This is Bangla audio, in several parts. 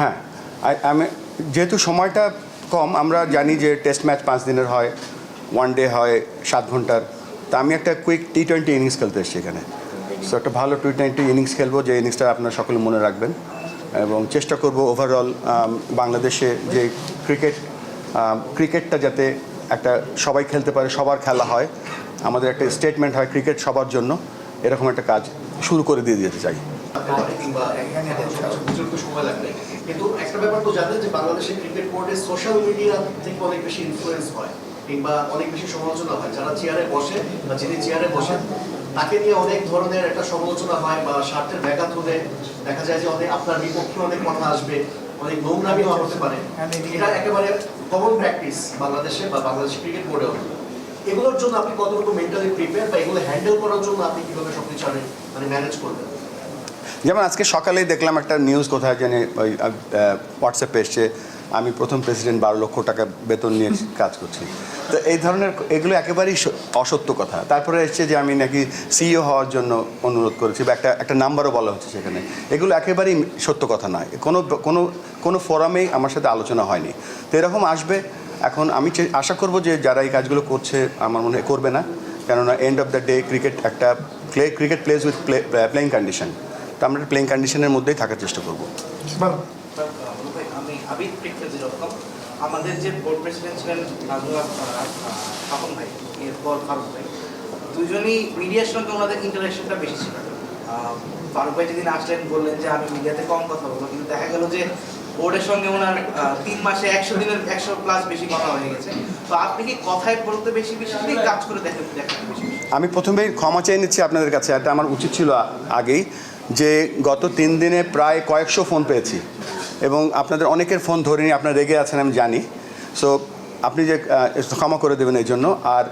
হ্যাঁ আমি যেহেতু সময়টা কম, আমরা জানি যে টেস্ট ম্যাচ পাঁচ দিনের হয় ওয়ান ডে হয়, সাত ঘণ্টার। তা আমি একটা কুইক টি টোয়েন্টি ইনিংস খেলতে এসেছি এখানে। সো একটা ভালো টি টোয়েন্টি ইনিংস খেলব, যে ইনিংসটা আপনারা সকলে মনে রাখবেন। এবং চেষ্টা করব ওভারঅল বাংলাদেশে যে ক্রিকেট ক্রিকেটটা যাতে একটা সবাই খেলতে পারে, সবার খেলা হয়। আমাদের একটা স্টেটমেন্ট হয় ক্রিকেট সবার জন্য। এরকম একটা কাজ শুরু করে দিয়ে দিতে চাই। কিন্তু একটা ব্যাপার তো জানেন যে বাংলাদেশের ক্রিকেট বোর্ডে সোশ্যাল মিডিয়া থেকে অনেক বেশি ইনফ্লুয়েন্স হয়, কিংবা অনেক বেশি সমালোচনা হয়। যারা চেয়ারে বসে বা যিনি চেয়ারে বসেন, তাকে নিয়ে অনেক ধরনের একটা সমালোচনা হয় বা স্বার্থের ব্যাঘাত হলে দেখা যায় যে অনেক আপনার বিপক্ষে অনেক কথা আসবে, অনেক নোংরামিও হতে পারে। এটা একেবারে কমন প্র্যাকটিস বাংলাদেশে বা বাংলাদেশ ক্রিকেট বোর্ডেও। এগুলোর জন্য আপনি কতটুকু মেন্টালি প্রিপেয়ার বা এগুলো হ্যান্ডেল করার জন্য আপনি কীভাবে সবকিছু মানে ম্যানেজ করবেন? যেমন আজকে সকালেই দেখলাম একটা নিউজ কোথায় জানি ওই হোয়াটসঅ্যাপে এসছে, আমি প্রথম প্রেসিডেন্ট বারো লক্ষ টাকা বেতন নিয়ে কাজ করছি। তো এই ধরনের এগুলো একেবারেই অসত্য কথা। তারপরে এসছে যে আমি নাকি সিইও হওয়ার জন্য অনুরোধ করেছি, বা একটা একটা নাম্বারও বলা হচ্ছে সেখানে। এগুলো একেবারেই সত্য কথা নয়। কোনো কোনো কোনো ফোরামেই আমার সাথে আলোচনা হয়নি। তো এরকম আসবে, এখন আমি আশা করব যে যারা এই কাজগুলো করছে, আমার মনে হয় করবে না। কেননা end of the day cricket একটা cricket plays with play playing condition তো আমরা প্লেইং কন্ডিশনের মধ্যেই থাকার চেষ্টা করব। আবিদ আমাদের যে বোর্ড প্রেসিডেন্ট ছিলেন নাজমুল ভাই এরপর ফারুক ভাই দুজনই মিডিয়ার সঙ্গে ওনাদের ইন্টারাকশনটা বেশি ছিল। ফারুক ভাই যেদিন আসলেন বললেন যে আমি মিডিয়াতে কম কথা বলব কিন্তু দেখা গেল যে বোর্ডের সঙ্গে ওনার তিন মাসে একশো দিনের একশো প্লাস বেশি কথা হয়ে গেছে। তো আপনি কি কথায় বলতে বেশি বেশি কাজ করে দেখেন আমি প্রথমেই ক্ষমা চেয়ে নিচ্ছি আপনাদের কাছে এটা আমার উচিত ছিল আগেই। যে গত তিন দিনে প্রায় কয়েকশো ফোন পেয়েছি। এবং আপনাদের অনেকের ফোন ধরিনি, আপনারা রেগে আছেন, আমি জানি। সো আপনি যে ক্ষমা করে দেবেন এই জন্য। আর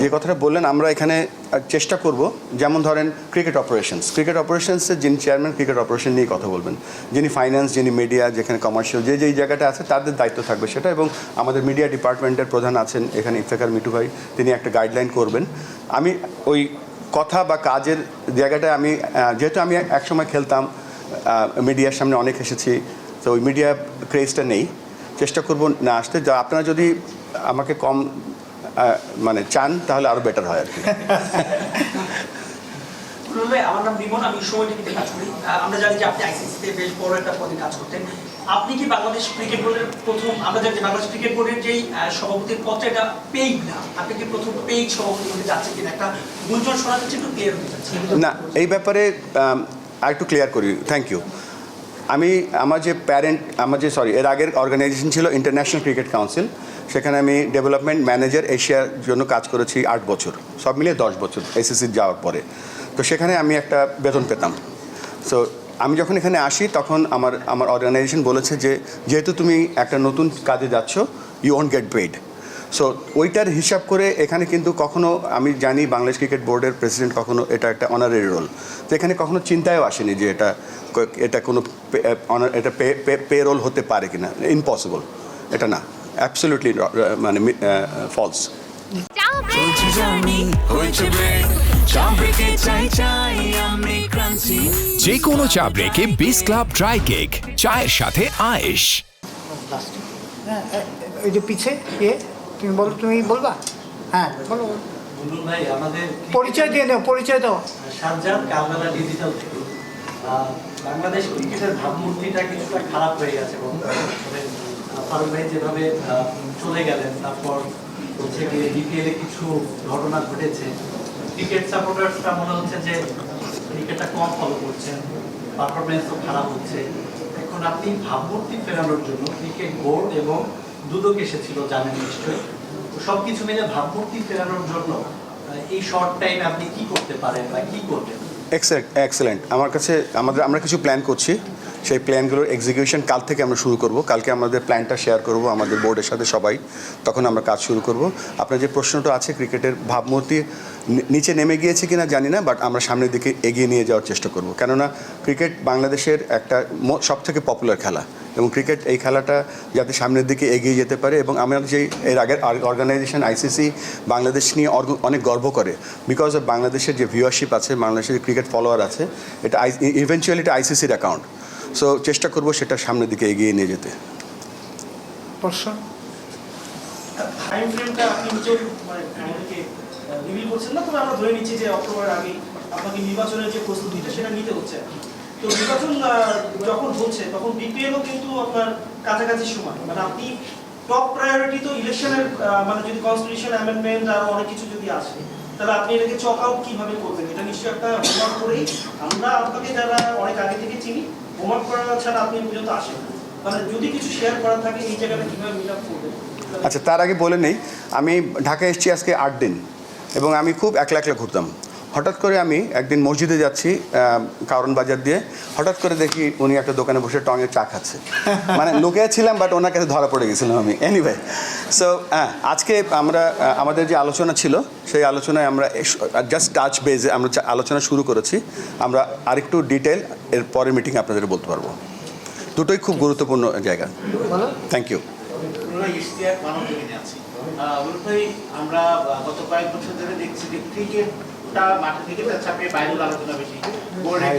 যে কথাটা বললেন, আমরা এখানে চেষ্টা করব, যেমন ধরেন ক্রিকেট অপারেশনস ক্রিকেট অপারেশনসের যিনি চেয়ারম্যান ক্রিকেট অপারেশন নিয়ে কথা বলবেন। যিনি ফাইন্যান্স যিনি মিডিয়া যেখানে কমার্শিয়াল যে, যেই জায়গাটা আছে, তাদের দায়িত্ব থাকবে সেটা। এবং আমাদের মিডিয়া ডিপার্টমেন্টের প্রধান আছেন, এখানে ইফতেখার মিটু ভাই, তিনি একটা গাইডলাইন করবেন। আমি ওই কথা বা কাজের জায়গাটায় আমি যেহেতু আমি একসময় খেলতাম মিডিয়ার সামনে অনেক এসেছি, তো ওই মিডিয়া ক্রেজটা নেই। চেষ্টা করব না আসতে। আপনারা যদি আমাকে কম মানে চান, তাহলে আরও বেটার হয় আর কি। রুল ভাই, আমার নাম রিমন আমি সময় টিভিতে কাজ করি। আমরা জানি যে আপনি আইসিসিতে বেশ বড় একটা পদে কাজ করতেন। আপনি কি বাংলাদেশ ক্রিকেট বোর্ডের প্রথম আমরা জানি বাংলাদেশ ক্রিকেট বোর্ডের যেই সভাপতির পদটা এটা পেইড না। আপনি কি প্রথম পেইড সভাপতি হতে যাচ্ছেন কিনা? একটা গুঞ্জন শোনা যাচ্ছে একটু ক্লিয়ার হতে যাচ্ছে না এই ব্যাপারে আর একটু ক্লিয়ার করি। থ্যাংক ইউ আমি আমার যে প্যারেন্ট আমার যে সরি এর আগের অর্গানাইজেশন ছিল ইন্টারন্যাশনাল ক্রিকেট কাউন্সিল সেখানে আমি ডেভেলপমেন্ট ম্যানেজার এশিয়ার জন্য কাজ করেছি আট বছর। সব মিলিয়ে দশ বছর এসএসসি যাওয়ার পরে। তো সেখানে আমি একটা বেতন পেতাম। সো আমি যখন এখানে আসি, তখন আমার আমার অর্গানাইজেশন বলেছে যে, যেহেতু তুমি একটা নতুন কাজে যাচ্ছ you won't get paid so ওইটার হিসাব করে এখানে কিন্তু কখনো, আমি জানি বাংলাদেশ ক্রিকেট বোর্ডের প্রেসিডেন্ট কখনো এটা একটা অনারারি রোল তো এখানে কখনো চিন্তায়ও আসেনি যে এটা এটা কোনো, এটা পে পে রোল হতে পারে কিনা। ইম্পসিবল এটা না। অ্যাবসলিউটলি মানে ফলস যে কোনো চা ব্রেকে বিস ক্লাব ড্রাই কেক চায়ের সাথে আয়েশ। হ্যাঁ এই যে পিছে এ তুমি বলো তুমি বলবা? হ্যাঁ বলো। পরিচয় দিয়ে দাও পরিচয় দাও। কালবেলা ডিজিটাল থেকে। বাংলাদেশ ক্রিকেটের ভাবমূর্তিটা কিছুটা খারাপ হয়ে গেছে ফারুক ভাই যেভাবে চলে গেলেন, তারপর হচ্ছে গিয়ে বিপিএলে কিছু ঘটনা ঘটেছে। ক্রিকেট সাপোর্টার্সরা মনে হচ্ছে যে ক্রিকেটটা কম ফলো করছেন পারফরমেন্সও খারাপ হচ্ছে। এখন আপনি ভাবমূর্তি ফেরানোর জন্য ক্রিকেট বোর্ড এবং দুদক এসেছিল, জানেন নিশ্চয়ই। সব কিছু মিলে ভাবমূর্তি ফেরানোর জন্য এই শর্ট টাইমে আপনি কি করতে পারেন বা কি করবেন? এক্সেলেন্ট আমার কাছে, আমাদের, আমরা কিছু প্ল্যান করছি। সেই প্ল্যানগুলোর এক্সিকিউশন কাল থেকে আমরা শুরু করব। কালকে আমাদের প্ল্যানটা শেয়ার করব, আমাদের বোর্ডের সাথে সবাই। তখন আমরা কাজ শুরু করব। আপনার যে প্রশ্নটা আছে ক্রিকেটের ভাবমূর্তি নিচে নেমে গিয়েছে কিনা জানি না বাট আমরা সামনের দিকে এগিয়ে নিয়ে যাওয়ার চেষ্টা করব। কেননা ক্রিকেট বাংলাদেশের একটা সব থেকে পপুলার খেলা এবং ক্রিকেট এই খেলাটা যাতে সামনের দিকে এগিয়ে যেতে পারে এবং আমরা যেই, এর আগের অর্গানাইজেশন আইসিসি বাংলাদেশ নিয়ে অনেক গর্ব করে। বিকজ অফ বাংলাদেশের যে ভিউয়ারশিপ আছে, বাংলাদেশের যে ক্রিকেট ফলোয়ার আছে, এটা ইভেনচুয়ালি এটা আইসিসির অ্যাকাউন্ট সো চেষ্টা করব সেটা সামনের দিকে এগিয়ে নিয়ে যেতে। প্রশ্ন? টাইম ফ্রেমটা আপনি নিজেও মানে আমাদেরকে রিভিল করছেন না? তবে আমরা ধরে নিচ্ছি যে অক্টোবরের আগে আপনাকে নির্বাচনের যে প্রস্তুতিটা সেটা নিতে হচ্ছে তো নির্বাচন যখন হচ্ছে তখন বিপিএলও কিন্তু আপনার কাছাকাছি সময়। মানে আপনি টপ প্রায়োরিটি তো ইলেকশনের মানে যদি কনস্টিটিউশন অ্যামেন্ডমেন্ট আর অনেক কিছু যদি আসে তাহলে আপনি এটাকে চক আউট কীভাবে করবেন? এটা নিশ্চয়ই একটা হোমওয়ার্ক করেই আমরা আপনাকে যারা অনেক আগে থেকে চিনি হোমওয়ার্ক করা ছাড়া আপনি পর্যন্ত আসেন। মানে যদি কিছু শেয়ার করার থাকে, এই জায়গাটা কীভাবে মিট আপ করবেন? আচ্ছা তার আগে বলে নেই, আমি ঢাকা এসেছি আজকে আট দিন, এবং আমি খুব একলা একলা ঘুরতাম। হঠাৎ করে আমি একদিন মসজিদে যাচ্ছি কারণ বাজার দিয়ে। হঠাৎ করে দেখি উনি একটা দোকানে বসে টঙের চা খাচ্ছে। মানে লুকিয়ে ছিলাম বাট ওনার কাছে ধরা পড়ে গেছিলাম আমি। এনিওয়ে সো হ্যাঁ আজকে আমরা আমাদের যে আলোচনা ছিল সেই আলোচনায় আমরা জাস্ট টাচ বেজে আমরা আলোচনা শুরু করেছি। আমরা আরেকটু ডিটেল এর পরের মিটিং আপনাদের বলতে পারব। দুটোই খুব গুরুত্বপূর্ণ জায়গা। থ্যাংক ইউ আমরা গত কয়েক বছর ধরে দেখছি যে ক্রিকেটটা মাঠে থেকে বাইরের আলোচনা বেশি। হ্যাঁ,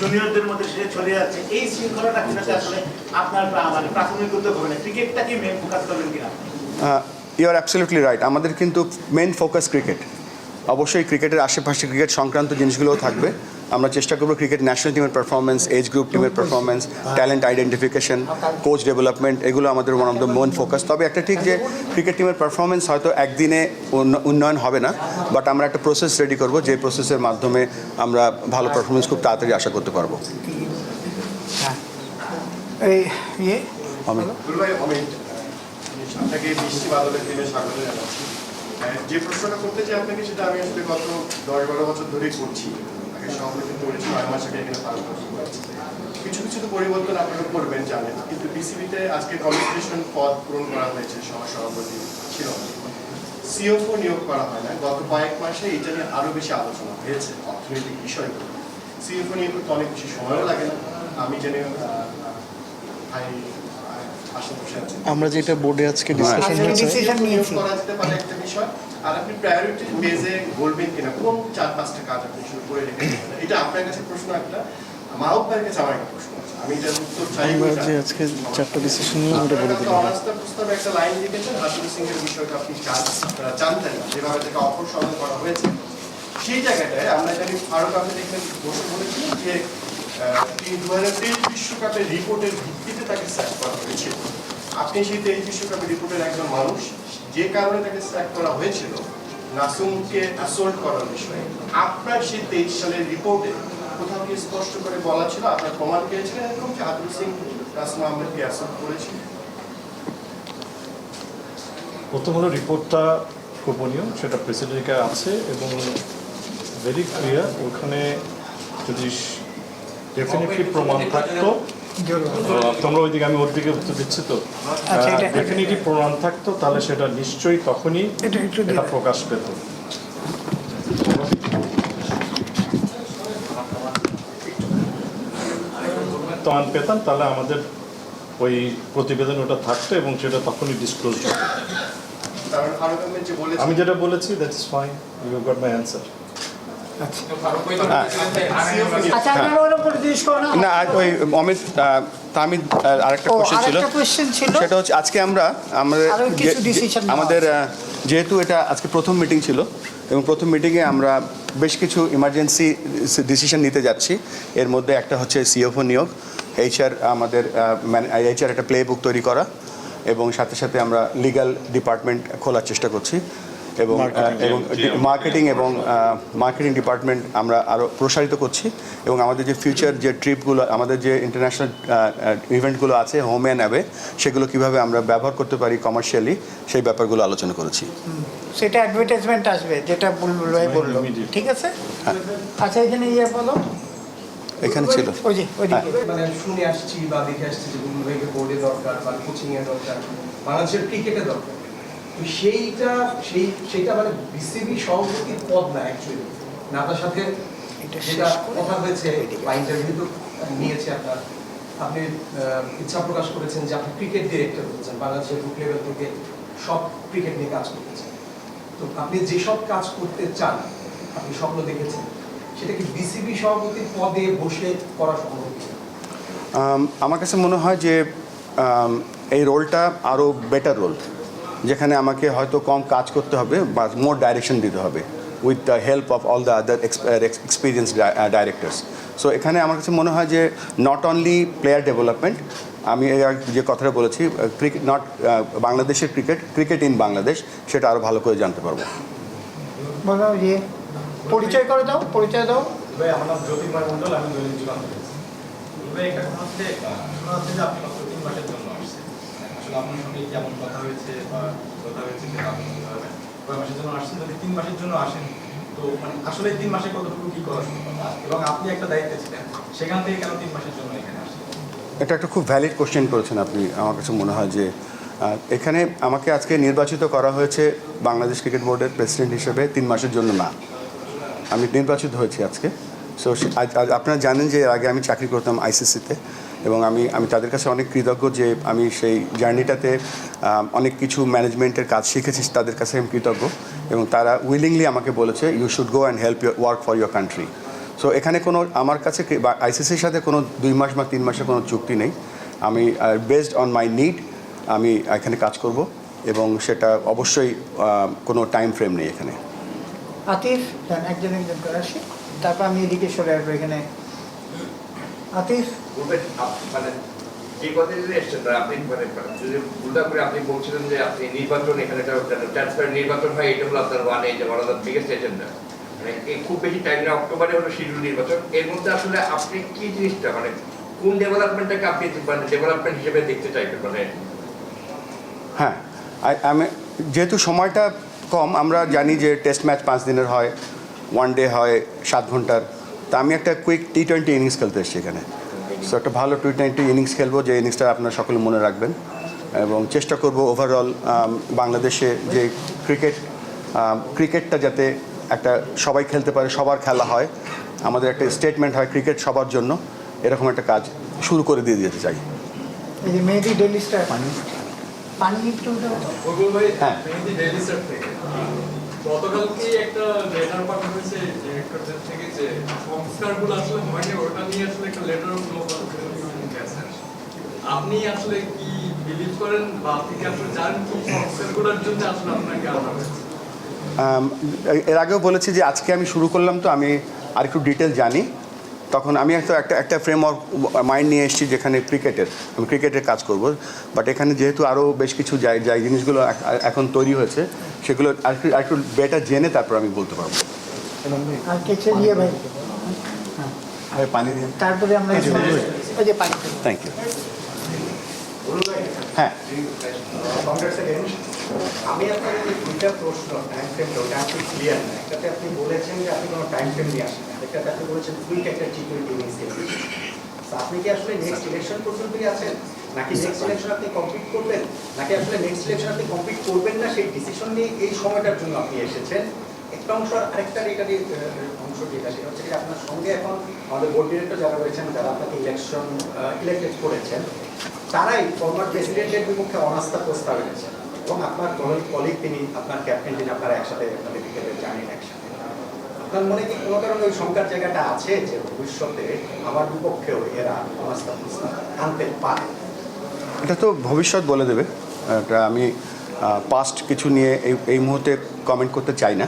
জুনিয়রদের মধ্যে সেটা ছড়িয়ে যাচ্ছে এই শৃঙ্খলাটা কিনাতে আসলে আপনার মানে প্রাথমিক উদ্যোগ হবে না ক্রিকেটটাকে মেন ফোকাস করবেন কিনা? ইউ আর অ্যাবসলিউটলি রাইট আমাদের কিন্তু মেন ফোকাস ক্রিকেট অবশ্যই ক্রিকেটের আশেপাশে ক্রিকেট সংক্রান্ত জিনিসগুলোও থাকবে। আমরা চেষ্টা করব ক্রিকেট ন্যাশনাল টিমের পারফরমেন্স এজ গ্রুপ টিমের performance talent identification coach development এগুলো আমাদের one of the main focus তবে একটা ঠিক যে ক্রিকেট টিমের পারফরমেন্স হয়তো একদিনে উন্ন- উন্নয়ন হবে না বাট আমরা একটা প্রসেস রেডি করব যে প্রসেসের মাধ্যমে আমরা ভালো পারফরমেন্স খুব তাড়াতাড়ি আশা করতে পারব। হ্যাঁ। এই ইয়ে? আমি দুর্ভাই অমিত আপনাকে বৃষ্টি বাদলের দিনে স্বাগত জানাচ্ছি। হ্যাঁ, যে প্রশ্নটা করতে চাই আপনাকে সেটা আমি আসলে গত দশ বারো বছর ধরেই করছি। আগে সভাপতি করেছি নয় মাস আগে এখানে পালন কিছু কিছু তো পরিবর্তন আপনারা করবেন জানেন। কিন্তু বিসিবিতে আজকে কমিউনিকেশন পদ পূরণ করা হয়েছে সহ সভাপতি ছিল সিওফও নিয়োগ করা হয় না। গত কয়েক মাসে এটা নিয়ে আরও বেশি আলোচনা হয়েছে অর্থনৈতিক বিষয়গুলো। সিওফও নিয়োগ করতে অনেক বেশি সময়ও লাগে না। আমি জেনে ভাই আমরা যেটা বোর্ডে আজকে ডিসকাশন আজকে হয়েছে করা যেতে পারে একটা বিষয়। আর আপনি প্রায়োরিটি বেজে বলবেন কিনা? কোন চার পাঁচটা কাজ আপনি শুরু করে রেখেছেন? এটা আপনার কাছে প্রশ্ন একটা মাহব ভাইয়ের কাছে আমার একটা প্রশ্ন আছে। আমি এটার উত্তর চাই যে আজকে চারটা ডিসিশন নিয়ে ওটা বলে দিলাম অনাস্থা প্রস্তাবে একটা লাইন লিখেছেন হাসুল সিং এর বিষয়টা আপনি চান আপনারা জানতেন না। যেভাবে তাকে অপসারণ করা হয়েছে সেই জায়গাটায় আমরা জানি ফারুক আহমেদ এখানে বসে বলেছিলেন যে আহ, দু হাজার তেইশ বিশ্বকাপের রিপোর্টের ভিত্তিতে তাকে স্যাক করা হয়েছিল আপনি সেই তেইশ বিশ্বকাপের রিপোর্টের একজন মানুষ যে কারণে তাকে স্যাক করা হয়েছিল নাসুমকে অ্যাসল্ট করার বিষয়ে। আপনার সেই তেইশ সালের রিপোর্টে কোথাও কি স্পষ্ট করে বলা ছিল? আপনার প্রমাণ পেয়েছিলেন এরকম যে হাতুর সিং নাসুম আহমেদকে অ্যাসল্ট করেছিল? প্রথম হলো রিপোর্টটা গোপনীয় সেটা প্রেসিডেন্টকে আছে এবং ভেরি ক্লিয়ার ওখানে যদি ডেফিনেটলি প্রমাণ থাকতো তোমরা ওইদিকে আমি ওর দিকে উত্তর দিচ্ছি তো। আচ্ছা, ডেফিনেটলি প্রমাণ থাকতো তাহলে সেটা নিশ্চয়ই তখনই এটা প্রকাশ পেত। প্রমাণ পেতাম তাহলে আমাদের ওই প্রতিবেদন ওটা থাকতো এবং সেটা তখনই ডিসক্লোজ হতো। আমি যেটা বলেছি that that's fine you got my answer না। না ওই অমিত আহ, তা আমি আহ, আরেকটা কোশ্চেন ছিল। সেটা হচ্ছে আজকে আমরা আমাদের আমাদের যেহেতু এটা আজকে প্রথম মিটিং ছিল এবং প্রথম মিটিংয়ে আমরা বেশ কিছু ইমার্জেন্সি ডিসিশন নিতে যাচ্ছি। এর মধ্যে একটা হচ্ছে সিএফও নিয়োগ এইচআর আমাদের এইচআর একটা প্লে বুক তৈরি করা এবং সাথে সাথে আমরা লিগ্যাল ডিপার্টমেন্ট খোলার চেষ্টা করছি। এবং এবং মার্কেটিং এবং মার্কেটিং ডিপার্টমেন্ট আমরা আরও প্রসারিত করছি এবং আমাদের যে ফিউচার যে ট্রিপগুলো আমাদের যে ইন্টারন্যাশনাল ইভেন্টগুলো আছে হোম অ্যান্ড অ্যাবে সেগুলো কীভাবে আমরা ব্যবহার করতে পারি কমার্শিয়ালি সেই ব্যাপারগুলো আলোচনা করেছি। সেটা অ্যাডভার্টাইজমেন্ট আসবে যেটা বুলবুল ভাই বলল। ঠিক আছে? আচ্ছা এখানে ইয়ে বলো। এখানে ছিল। ওই যে ওইদিকে মানে শুনে আসছি বা দেখে আসছি যে মুম্বাইকে বোর্ডে দরকার বা কোচিং এর দরকার। বাংলাদেশের ক্রিকেটে দরকার। সেইটা সেই সেইটা মানে বিসিবি সভাপতির পদ না অ্যাকচুয়ালি না আপনার সাথে যেটা শেষ কথা হয়েছে বা ইন্টারভিউ তো নিয়েছে আপনার। আপনি ইচ্ছা প্রকাশ করেছেন যে আপনি ক্রিকেট ডিরেক্টর হচ্ছেন বাংলাদেশের গ্রুপ লেভেল থেকে সব ক্রিকেট নিয়ে কাজ করতেছেন। তো আপনি যেসব কাজ করতে চান আপনি স্বপ্ন দেখেছেন সেটা কি বিসিবি সভাপতির পদে বসে করা সম্ভব? আমার কাছে মনে হয় যে এই রোলটা আরও বেটার রোল যেখানে আমাকে হয়তো কম কাজ করতে হবে বা মোর ডাইরেকশন দিতে হবে with the help of all the other experience directors so এখানে আমার কাছে মনে হয় যে নট অনলি প্লেয়ার ডেভেলপমেন্ট আমি যে কথাটা বলেছি ক্রিকেট নট বাংলাদেশের ক্রিকেট ক্রিকেট ইন বাংলাদেশ সেটা আরও ভালো করে জানতে পারব। পরিচয় করে দাও পরিচয় দাও। ভাই আমার নাম জ্যোতির্ময় মন্ডল আমি একটা কথা হচ্ছে শোনা হচ্ছে যে আপনি তিন মাসের জন্য মানে এটা একটা খুব ভ্যালিড কোশ্চেন করেছেন আপনি। আমার কাছে মনে হয় যে এখানে আমাকে আজকে নির্বাচিত করা হয়েছে বাংলাদেশ ক্রিকেট বোর্ডের প্রেসিডেন্ট হিসেবে তিন মাসের জন্য না। আমি নির্বাচিত হয়েছি আজকে। সো আপনারা জানেন যে আগে আমি চাকরি করতাম আইসিসিতে এবং আমি আমি তাদের কাছে অনেক কৃতজ্ঞ যে আমি সেই জার্নিটাতে অনেক কিছু ম্যানেজমেন্টের কাজ শিখেছি, তাদের কাছে আমি কৃতজ্ঞ। এবং তারা উইলিংলি আমাকে বলেছে you should go and help your work for your country so এখানে কোনো, আমার কাছে আইসিসির সাথে কোনো দুই মাস বা তিন মাসের কোনো চুক্তি নেই। আমি বেসড অন মাই নিড আমি এখানে কাজ করব এবং সেটা অবশ্যই কোনো টাইম ফ্রেম নেই এখানে। আতিফ, একজন একজন করে আসি। তারপর আমি এদিকে সরে আসব এখানে। আতিফ? মানে যে কথা যদি এসছেন আপনি মানে যদি করে আপনি বলছিলেন যে আপনি নির্বাচন এখানে ট্রান্সপারেন্ট নির্বাচন হয় এটা হলো আপনার one as one of the biggest agenda মানে এই খুব বেশি টাইম না অক্টোবরে হলো শিডিউল নির্বাচন। এর মধ্যে আসলে আপনি কি জিনিসটা মানে কোন ডেভেলপমেন্টটাকে আপনি মানে ডেভেলপমেন্ট হিসেবে দেখতে চাইবেন? মানে হ্যাঁ আই- আমি যেহেতু সময়টা কম আমরা জানি যে টেস্ট ম্যাচ পাঁচ দিনের হয় ওয়ান ডে হয় সাত ঘণ্টার। তা আমি একটা কুইক টি টোয়েন্টি ইনিংস খেলতে এসেছি এখানে। সো একটা ভালো টি টোয়েন্টি ইনিংস খেলব যে ইনিংসটা আপনারা সকলে মনে রাখবেন। এবং চেষ্টা করব ওভারঅল বাংলাদেশে যে ক্রিকেট ক্রিকেটটা যাতে একটা সবাই খেলতে পারে সবার খেলা হয় আমাদের একটা স্টেটমেন্ট হয় ক্রিকেট সবার জন্য এরকম একটা কাজ শুরু করে দিয়ে দিতে চাই। হ্যাঁ। গতকালকে একটা লেটার পাঠানো হয়েছে ডিরেক্টরদের থেকে যে সংস্কারগুলো আসলে হয়নি, ওটা নিয়ে আসলে একটা লেটার আপনি আসলে কি বিলিভ করেন বা আপনি কি আসলে জানেন কি সংস্কারগুলোর জন্য আসলে আপনাকে আনা হয়েছে? এর আগেও বলেছি যে আজকে আমি শুরু করলাম, তো আমি আর একটু ডিটেল জানি। তখন আমি একটা একটা একটা ফ্রেমওয়ার্ক মাইন্ড নিয়ে এসেছি যেখানে ক্রিকেটের। আমি ক্রিকেটের কাজ করব। বাট এখানে যেহেতু আরও বেশ কিছু যাই যাই জিনিসগুলো এখন তৈরি হয়েছে সেগুলো আর একটু আর একটু বেটার জেনে তারপর আমি বলতে পারব। তারপরে আমরা থ্যাংক ইউ হ্যাঁ. আমি আপনার যে দুইটা প্রশ্ন টাইম ওটা আপনি ক্লিয়ার না। একটাতে আপনি বলেছেন যে আপনি কোনো টাইম ফ্রেম নিয়ে আসেন আপনি বলেছেন কুইক একটা টি টোয়েন্টি ইনিংস আপনি কি আসলে নেক্সট ইলেকশন পর্যন্তই আছেন? নাকি নেক্সট ইলেকশন আপনি কমপ্লিট করবেন নাকি আসলে নেক্সট ইলেকশন আপনি কমপ্লিট করবেন না? সেই ডিসিশন নিয়ে এই সময়টার জন্য আপনি এসেছেন। একটা অংশ আর আরেকটা আহ, অংশ যেটা সেটা হচ্ছে যে আপনার সঙ্গে এখন আমাদের বোর্ড ডিরেক্টর যারা রয়েছেন যারা আপনাকে ইলেকশন ইলেক্টেড করেছেন তারাই ফর্মার প্রেসিডেন্টের বিপক্ষে অনাস্থা প্রস্তাব এনেছেন। এবং আপনার কলিগ তিনি আপনার ক্যাপ্টেন তিনি আপনারা একসাথে আপনাদের ক্রিকেটের জানেন একসাথে আপনার মনে কি কোনো কারণে ওই সংখ্যার জায়গাটা আছে যে ভবিষ্যতে আমার বিপক্ষেও এরা প্রস্তাব আনতে পারে? এটা তো ভবিষ্যৎ বলে দেবে। এটা আমি পাস্ট কিছু নিয়ে এই এই মুহূর্তে কমেন্ট করতে চাই না।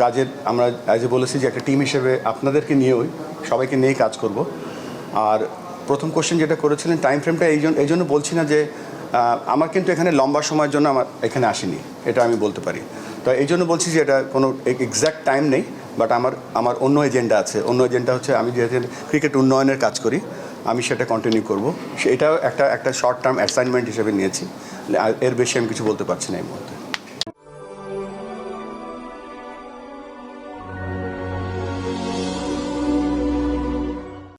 কাজের আমরা এ বলেছি যে একটা টিম হিসেবে আপনাদেরকে নিয়েই সবাইকে নিয়েই কাজ করব। আর প্রথম কোশ্চেন যেটা করেছিলেন টাইম ফ্রেমটা এই জন্য এই জন্য বলছি না যে আমার কিন্তু এখানে লম্বা সময়ের জন্য আমার এখানে আসেনি, এটা আমি বলতে পারি। তো এই জন্য বলছি যে এটা কোনো এক্স্যাক্ট টাইম নেই বাট আমার আমার অন্য এজেন্ডা আছে। অন্য এজেন্ডা হচ্ছে আমি যেহেতু ক্রিকেট উন্নয়নের কাজ করি, আমি সেটা কন্টিনিউ করব। সেটাও একটা একটা শর্ট টার্ম অ্যাসাইনমেন্ট হিসেবে নিয়েছি। এর বেশি আমি কিছু বলতে পারছি না এই মুহূর্তে।